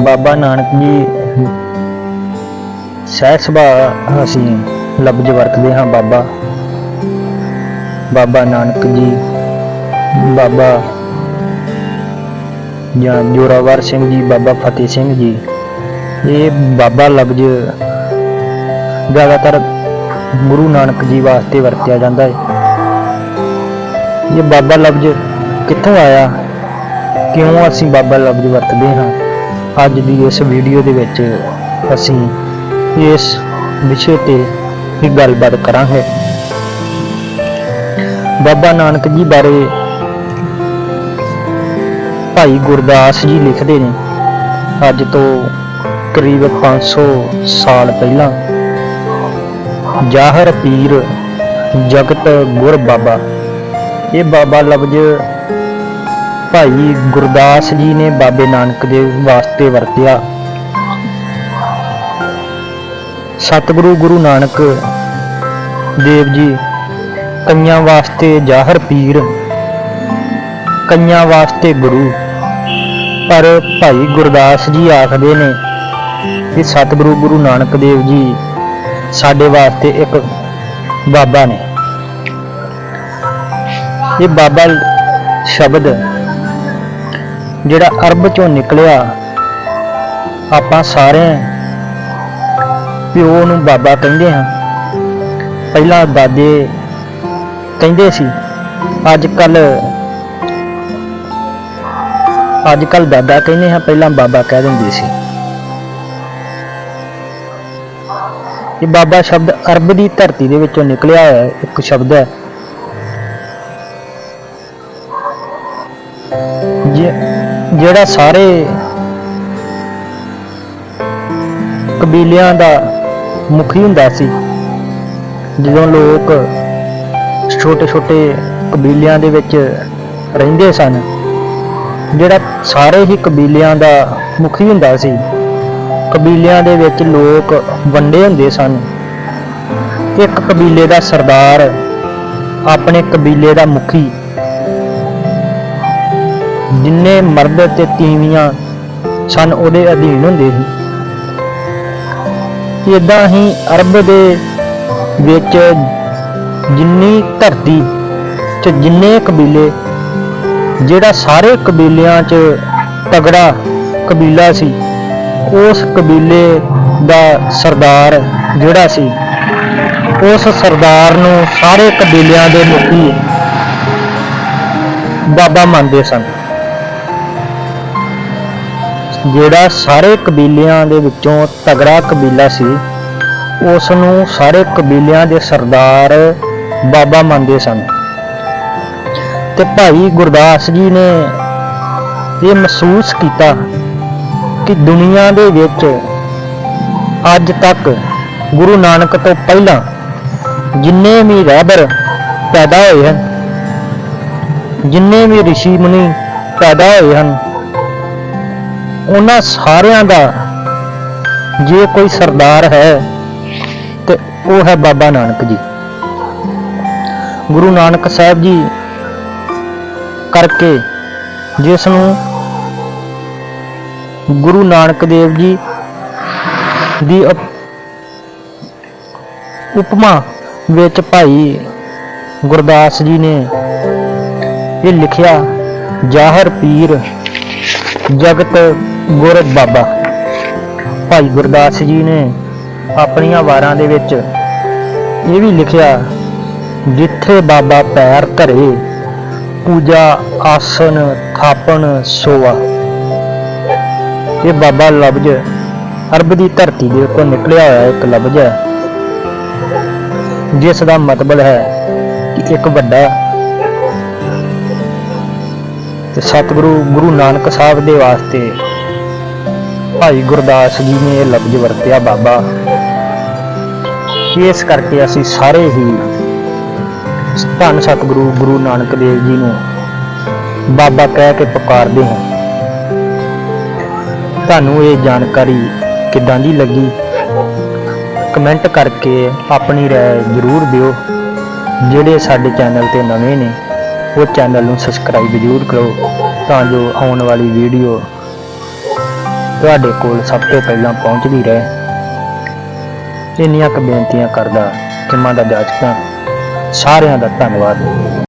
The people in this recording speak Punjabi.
ਬਾਬਾ ਨਾਨਕ ਜੀ, ਸਹਿਜ ਸੁਭਾਅ ਅਸੀਂ ਲਫ਼ਜ਼ ਵਰਤਦੇ ਹਾਂ ਬਾਬਾ। ਬਾਬਾ ਨਾਨਕ ਜੀ, ਬਾਬਾ ਜਾਂ ਜੋਰਾਵਰ ਸਿੰਘ ਜੀ, ਬਾਬਾ ਫਤਿਹ ਸਿੰਘ ਜੀ, ਇਹ ਬਾਬਾ ਲਫ਼ਜ਼ ਜ਼ਿਆਦਾਤਰ ਗੁਰੂ ਨਾਨਕ ਜੀ ਵਾਸਤੇ ਵਰਤਿਆ ਜਾਂਦਾ ਹੈ। ਇਹ ਬਾਬਾ ਲਫ਼ਜ਼ ਕਿੱਥੋਂ ਆਇਆ? ਕਿਉਂ ਅਸੀਂ ਬਾਬਾ ਲਫ਼ਜ਼ ਵਰਤਦੇ ਹਾਂ? ਅੱਜ ਦੀ ਇਸ ਵੀਡੀਓ ਦੇ ਵਿੱਚ ਅਸੀਂ ਇਸ ਵਿਸ਼ੇ ਤੇ ਹੀ ਗੱਲਬਾਤ ਕਰਾਂਗੇ। ਬਾਬਾ ਨਾਨਕ ਜੀ ਬਾਰੇ ਭਾਈ ਗੁਰਦਾਸ ਜੀ ਲਿਖਦੇ ਨੇ, ਅੱਜ ਤੋਂ ਕਰੀਬ 500 ਸਾਲ ਪਹਿਲਾਂ, ਜਾਹਰ ਪੀਰ ਜਗਤ ਗੁਰ ਬਾਬਾ। ਇਹ ਬਾਬਾ ਲਫ਼ਜ਼ ਭਾਈ ਗੁਰਦਾਸ ਜੀ ਨੇ ਬਾਬੇ ਨਾਨਕ ਦੇ ਵਾਸਤੇ ਵਰਤਿਆ। ਸਤਿਗੁਰੂ ਗੁਰੂ ਨਾਨਕ ਦੇਵ ਜੀ, ਕਈਆਂ ਵਾਸਤੇ ਜਾਹਰ ਪੀਰ, ਕਈਆਂ ਵਾਸਤੇ ਗੁਰੂ। ਪਰ ਭਾਈ ਗੁਰਦਾਸ ਜੀ ਆਖਦੇ ਨੇ ਕਿ ਸਤਿਗੁਰੂ ਗੁਰੂ ਨਾਨਕ ਦੇਵ ਜੀ ਸਾਡੇ ਵਾਸਤੇ ਇੱਕ ਬਾਬਾ ਨੇ। ਇਹ ਬਾਬਾ ਸ਼ਬਦ ਜਿਹੜਾ ਅਰਬ ਚੋਂ ਨਿਕਲਿਆ, ਆਪਾਂ ਸਾਰੇ ਪਿਓ ਨੂੰ ਬਾਬਾ ਕਹਿੰਦੇ ਹਾਂ। ਪਹਿਲਾਂ ਦਾਦੇ ਕਹਿੰਦੇ ਸੀ ਅੱਜ ਕੱਲ ਅੱਜ ਕੱਲ ਦਾਦਾ ਕਹਿੰਦੇ ਹਾਂ, ਪਹਿਲਾਂ ਬਾਬਾ ਕਹਿ ਦਿੰਦੇ ਸੀ। ਇਹ ਬਾਬਾ ਸ਼ਬਦ ਅਰਬ ਦੀ ਧਰਤੀ ਦੇ ਵਿੱਚੋਂ ਨਿਕਲਿਆ ਹੋਇਆ ਇੱਕ ਸ਼ਬਦ ਹੈ। ਜਿ- ਜਿਹੜਾ ਸਾਰੇ ਕਬੀਲਿਆਂ ਦਾ ਮੁਖੀ ਹੁੰਦਾ ਸੀ, ਜਦੋਂ ਲੋਕ ਛੋਟੇ ਛੋਟੇ ਕਬੀਲਿਆਂ ਦੇ ਵਿੱਚ ਰਹਿੰਦੇ ਸਨ, ਜਿਹੜਾ ਸਾਰੇ ਹੀ ਕਬੀਲਿਆਂ ਦਾ ਮੁਖੀ ਹੁੰਦਾ ਸੀ, ਕਬੀਲਿਆਂ ਦੇ ਵਿੱਚ ਲੋਕ ਵੰਡੇ ਹੁੰਦੇ ਸਨ। ਇੱਕ ਕਬੀਲੇ ਦਾ ਸਰਦਾਰ ਆਪਣੇ ਕਬੀਲੇ ਦਾ ਮੁਖੀ ਜਿੰਨੇ ਮਰਦ ਤੇ ਤੀਵੀਆਂ ਸਨ, ਉਹਦੇ ਅਧੀਨ ਹੁੰਦੇ ਸੀ। ਇਦਾਂ ਹੀ ਅਰਬ ਦੇ ਵਿੱਚ ਜਿੰਨੀ ਧਰਤੀ ਚ ਜਿੰਨੇ ਕਬੀਲੇ, ਜਿਹੜਾ ਸਾਰੇ ਕਬੀਲਿਆਂ ਚ ਤਗੜਾ ਕਬੀਲਾ ਸੀ, ਉਸ ਕਬੀਲੇ ਦਾ ਸਰਦਾਰ ਜਿਹੜਾ ਸੀ, ਉਸ ਸਰਦਾਰ ਨੂੰ ਸਾਰੇ ਕਬੀਲਿਆਂ ਦੇ ਮੁਖੀ ਬਾਬਾ ਮੰਨਦੇ ਸਨ। ਜਿਹੜਾ ਸਾਰੇ ਕਬੀਲਿਆਂ ਦੇ ਵਿੱਚੋਂ ਤਗੜਾ ਕਬੀਲਾ ਸੀ ਉਸ ਨੂੰ ਸਾਰੇ ਕਬੀਲਿਆਂ ਦੇ ਸਰਦਾਰ ਬਾਬਾ ਮੰਨਦੇ ਸਨ। ਤੇ ਭਾਈ ਗੁਰਦਾਸ ਜੀ ਨੇ ਇਹ ਮਹਿਸੂਸ ਕੀਤਾ ਕਿ ਦੁਨੀਆ ਦੇ ਵਿੱਚ ਅੱਜ ਤੱਕ ਗੁਰੂ ਨਾਨਕ ਤੋਂ ਪਹਿਲਾਂ ਜਿੰਨੇ ਵੀ ਰਹਿਬਰ ਪੈਦਾ ਹੋਏ ਹਨ, ਜਿੰਨੇ ਵੀ ਰਿਸ਼ੀ ਮੁਨੀ ਪੈਦਾ ਹੋਏ ਹਨ ਉਹਨਾਂ ਸਾਰਿਆਂ ਦਾ ਜੇ ਕੋਈ ਸਰਦਾਰ ਹੈ ਤੇ ਉਹ ਹੈ ਬਾਬਾ ਨਾਨਕ ਜੀ। ਗੁਰੂ ਨਾਨਕ ਸਾਹਿਬ ਜੀ ਕਰਕੇ ਜਿਸ ਨੂੰ ਗੁਰੂ ਨਾਨਕ ਦੇਵ ਜੀ ਦੀ ਉਪ- ਉਪਮਾ ਵਿੱਚ ਭਾਈ ਗੁਰਦਾਸ ਜੀ ਨੇ ਇਹ ਲਿਖਿਆ, ਜਾਹਰ ਪੀਰ ਜਗਤ ਗੁਰ ਬਾਬਾ। ਭਾਈ ਗੁਰਦਾਸ ਜੀ ਨੇ ਆਪਣੀਆਂ ਵਾਰਾਂ ਦੇ ਵਿੱਚ ਇਹ ਵੀ ਲਿਖਿਆ, ਜਿੱਥੇ ਬਾਬਾ ਪੈਰ ਧਰੇ, ਪੂਜਾ, ਆਸਨ, ਥਾਪਣ ਸੋਵਾ ਇਹ ਬਾਬਾ ਲਫ਼ਜ਼ ਅਰਬ ਦੀ ਧਰਤੀ ਦੇ ਉੱਤੇ ਨਿਕਲਿਆ ਹੋਇਆ ਇੱਕ ਲਫ਼ਜ਼ ਹੈ, ਜਿਸ ਦਾ ਮਤਲਬ ਹੈ ਕਿ ਇੱਕ ਵੱਡਾ ਤੇ ਸਤਿਗੁਰੂ ਗੁਰੂ ਨਾਨਕ ਸਾਹਿਬ ਦੇ ਵਾਸਤੇ ਭਾਈ ਗੁਰਦਾਸ ਜੀ ਨੇ ਇਹ ਲਫ਼ਜ਼ ਵਰਤਿਆ ਬਾਬਾ। ਇਸ ਕਰਕੇ ਅਸੀਂ ਸਾਰੇ ਹੀ ਧੰਨ ਸਤਿਗੁਰੂ ਗੁਰੂ ਨਾਨਕ ਦੇਵ ਜੀ ਨੂੰ ਬਾਬਾ ਕਹਿ ਕੇ ਪੁਕਾਰਦੇ ਹਾਂ। ਤੁਹਾਨੂੰ ਇਹ ਜਾਣਕਾਰੀ ਕਿੱਦਾਂ ਦੀ ਲੱਗੀ? ਕਮੈਂਟ ਕਰਕੇ ਆਪਣੀ ਰਾਏ ਜ਼ਰੂਰ ਦਿਓ। ਜਿਹੜੇ ਸਾਡੇ ਚੈਨਲ ਤੇ ਨਵੇਂ ਨੇ, ਉਹ ਚੈਨਲ ਨੂੰ ਸਬਸਕ੍ਰਾਈਬ ਜ਼ਰੂਰ ਕਰੋ ਤਾਂ ਜੋ ਆਉਣ ਵਾਲੀ ਵੀਡੀਓ ਤੁਹਾਡੇ ਕੋਲ ਸਭ ਤੋਂ ਪਹਿਲਾਂ ਪਹੁੰਚਦੀ ਰਹੇ। ਇੰਨੀਆਂ ਕੁ ਬੇਨਤੀਆਂ ਕਰਦਾ ਕਿ ਦਾ ਜਾਚਕਾਂ ਸਾਰਿਆਂ ਦਾ ਧੰਨਵਾਦ।